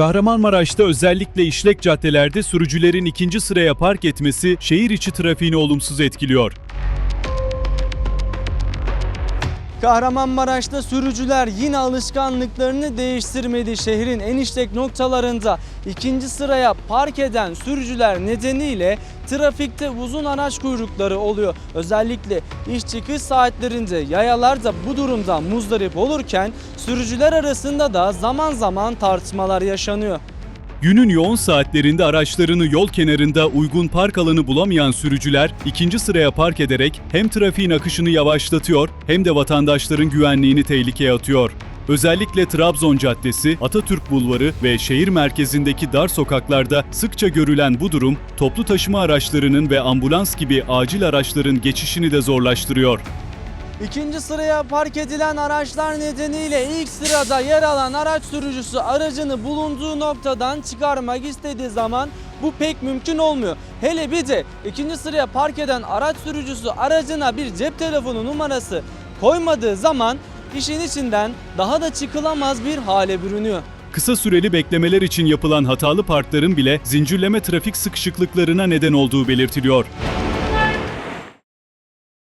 Kahramanmaraş'ta özellikle işlek caddelerde sürücülerin ikinci sıraya park etmesi şehir içi trafiğini olumsuz etkiliyor. Kahramanmaraş'ta sürücüler yine alışkanlıklarını değiştirmedi. Şehrin en işlek noktalarında ikinci sıraya park eden sürücüler nedeniyle trafikte uzun araç kuyrukları oluyor. Özellikle iş çıkış saatlerinde yayalar da bu durumdan muzdarip olurken sürücüler arasında da zaman zaman tartışmalar yaşanıyor. Günün yoğun saatlerinde araçlarını yol kenarında uygun park alanı bulamayan sürücüler ikinci sıraya park ederek hem trafiğin akışını yavaşlatıyor hem de vatandaşların güvenliğini tehlikeye atıyor. Özellikle Trabzon Caddesi, Atatürk Bulvarı ve şehir merkezindeki dar sokaklarda sıkça görülen bu durum toplu taşıma araçlarının ve ambulans gibi acil araçların geçişini de zorlaştırıyor. İkinci sıraya park edilen araçlar nedeniyle ilk sırada yer alan araç sürücüsü aracını bulunduğu noktadan çıkarmak istediği zaman bu pek mümkün olmuyor. Hele bir de ikinci sıraya park eden araç sürücüsü aracına bir cep telefonu numarası koymadığı zaman işin içinden daha da çıkılamaz bir hale bürünüyor. Kısa süreli beklemeler için yapılan hatalı parkların bile zincirleme trafik sıkışıklıklarına neden olduğu belirtiliyor.